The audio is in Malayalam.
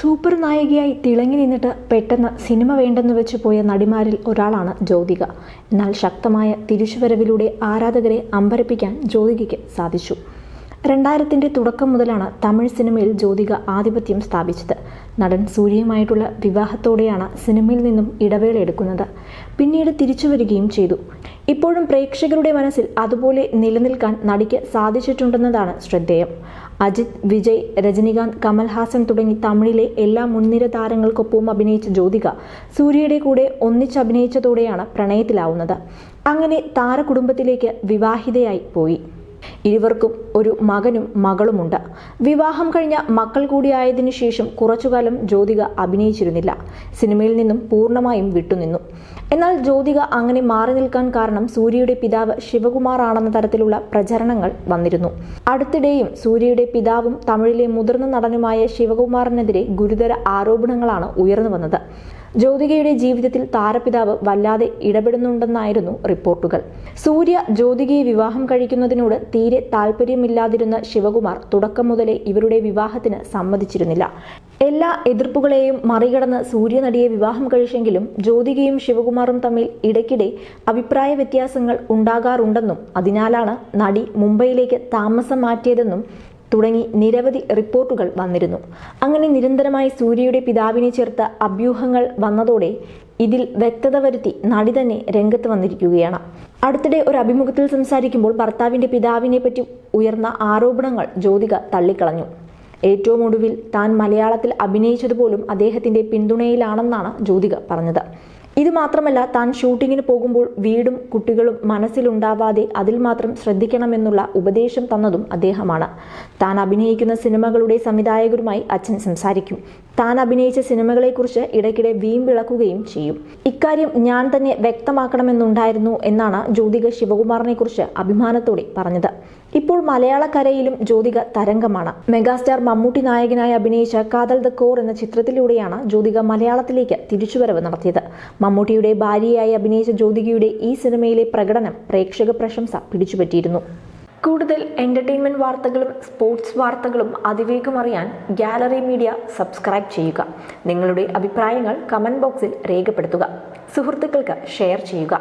സൂപ്പർ നായികയായി തിളങ്ങി നിന്നിട്ട് പെട്ടെന്ന് സിനിമ വേണ്ടെന്ന് വെച്ച് പോയ നടിമാരിൽ ഒരാളാണ് ജ്യോതിക. എന്നാൽ ശക്തമായ തിരിച്ചുവരവിലൂടെ ആരാധകരെ അമ്പരപ്പിക്കാൻ ജ്യോതികയ്ക്ക് സാധിച്ചു. രണ്ടായിരത്തിന്റെ തുടക്കം മുതലാണ് തമിഴ് സിനിമയിൽ ജ്യോതിക ആധിപത്യം സ്ഥാപിച്ചത്. നടൻ സൂര്യയുമായിട്ടുള്ള വിവാഹത്തോടെയാണ് സിനിമയിൽ നിന്നും ഇടവേള എടുക്കുന്നത്. പിന്നീട് തിരിച്ചു വരികയും ചെയ്തു. ഇപ്പോഴും പ്രേക്ഷകരുടെ മനസ്സിൽ അതുപോലെ നിലനിൽക്കാൻ നടിക്ക് സാധിച്ചിട്ടുണ്ടെന്നതാണ് ശ്രദ്ധേയം. അജിത് വിജയ് രജനികാന്ത് കമൽഹാസൻ തുടങ്ങി തമിഴിലെ എല്ലാ മുൻനിര താരങ്ങൾക്കൊപ്പവും അഭിനയിച്ച ജ്യോതിക സൂര്യയുടെ കൂടെ ഒന്നിച്ചഭിനയിച്ചതോടെയാണ് പ്രണയത്തിലാവുന്നത്. അങ്ങനെ താരകുടുംബത്തിലേക്ക് വിവാഹിതയായി പോയി. ഇരുവർക്കും ഒരു മകനും മകളുമുണ്ട്. വിവാഹം കഴിഞ്ഞ മക്കൾ കൂടിയായതിനു ശേഷം കുറച്ചുകാലം ജ്യോതിക അഭിനയിച്ചിരുന്നില്ല. സിനിമയിൽ നിന്നും പൂർണമായും വിട്ടുനിന്നു. എന്നാൽ ജ്യോതിക അങ്ങനെ മാറി നിൽക്കാൻ കാരണം സൂര്യയുടെ പിതാവ് ശിവകുമാർ ആണെന്ന തരത്തിലുള്ള പ്രചരണങ്ങൾ വന്നിരുന്നു. അടുത്തിടെയും സൂര്യയുടെ പിതാവും തമിഴിലെ മുതിർന്ന നടനുമായ ശിവകുമാറിനെതിരെ ഗുരുതര ആരോപണങ്ങളാണ് ഉയർന്നു വന്നത്. ജ്യോതികയുടെ ജീവിതത്തിൽ താരപിതാവ് വല്ലാതെ ഇടപെടുന്നുണ്ടെന്നായിരുന്നു റിപ്പോർട്ടുകൾ. സൂര്യ ജ്യോതികയെ വിവാഹം കഴിക്കുന്നതിനോട് തീരെ താല്പര്യമില്ലാതിരുന്ന ശിവകുമാർ തുടക്കം മുതലേ ഇവരുടെ വിവാഹത്തിന് സമ്മതിച്ചിരുന്നില്ല. എല്ലാ എതിർപ്പുകളെയും മറികടന്ന് സൂര്യനടിയെ വിവാഹം കഴിച്ചെങ്കിലും ജ്യോതികയും ശിവകുമാറും തമ്മിൽ ഇടയ്ക്കിടെ അഭിപ്രായ വ്യത്യാസങ്ങൾ ഉണ്ടാകാറുണ്ടെന്നും അതിനാലാണ് നടി മുംബൈയിലേക്ക് താമസം മാറ്റിയതെന്നും തുടങ്ങി നിരവധി റിപ്പോർട്ടുകൾ വന്നിരുന്നു. അങ്ങനെ നിരന്തരമായി സൂര്യയുടെ പിതാവിനെ ചേർത്ത അഭ്യൂഹങ്ങൾ വന്നതോടെ ഇതിൽ വ്യക്തത വരുത്തി നടി തന്നെ രംഗത്ത് വന്നിരിക്കുകയാണ്. അടുത്തിടെ ഒരു അഭിമുഖത്തിൽ സംസാരിക്കുമ്പോൾ ഭർത്താവിന്റെ പിതാവിനെ പറ്റി ഉയർന്ന ആരോപണങ്ങൾ ജ്യോതിക തള്ളിക്കളഞ്ഞു. ഏറ്റവും ഒടുവിൽ താൻ മലയാളത്തിൽ അഭിനയിച്ചതുപോലും അദ്ദേഹത്തിന്റെ പിന്തുണയിലാണെന്നാണ് ജ്യോതിക പറഞ്ഞത്. ഇത് മാത്രമല്ല താൻ ഷൂട്ടിങ്ങിന് പോകുമ്പോൾ വീടും കുട്ടികളും മനസ്സിലുണ്ടാവാതെ അതിൽ മാത്രം ശ്രദ്ധിക്കണമെന്നുള്ള ഉപദേശം തന്നതും അദ്ദേഹമാണ്. താൻ അഭിനയിക്കുന്ന സിനിമകളുടെ സംവിധായകരുമായി അച്ഛൻ സംസാരിക്കും. താൻ അഭിനയിച്ച സിനിമകളെക്കുറിച്ച് ഇടയ്ക്കിടെ വീമ്പിളക്കുകയും ചെയ്യും. ഇക്കാര്യം ഞാൻ തന്നെ വ്യക്തമാക്കണമെന്നുണ്ടായിരുന്നു എന്നാണ് ജ്യോതിക ശിവകുമാറിനെക്കുറിച്ച് അഭിമാനത്തോടെ പറഞ്ഞത്. ഇപ്പോൾ മലയാളക്കരയിലും ജ്യോതിക തരംഗമാണ്. മെഗാസ്റ്റാർ മമ്മൂട്ടി നായകനായി അഭിനയിച്ച കാതൽ ദ കോർ എന്ന ചിത്രത്തിലൂടെയാണ് ജ്യോതിക മലയാളത്തിലേക്ക് തിരിച്ചുവരവ് നടത്തിയത്. മമ്മൂട്ടിയുടെ ഭാര്യയായി അഭിനയിച്ച ജ്യോതികയുടെ ഈ സിനിമയിലെ പ്രകടനം പ്രേക്ഷക പ്രശംസ പിടിച്ചുപറ്റിയിരുന്നു. കൂടുതൽ എന്റർടൈൻമെന്റ് വാർത്തകളും സ്പോർട്സ് വാർത്തകളും അതിവേഗം അറിയാൻ ഗാലറി മീഡിയ സബ്സ്ക്രൈബ് ചെയ്യുക. നിങ്ങളുടെ അഭിപ്രായങ്ങൾ കമന്റ് ബോക്സിൽ രേഖപ്പെടുത്തുക. സുഹൃത്തുക്കൾക്ക് ഷെയർ ചെയ്യുക.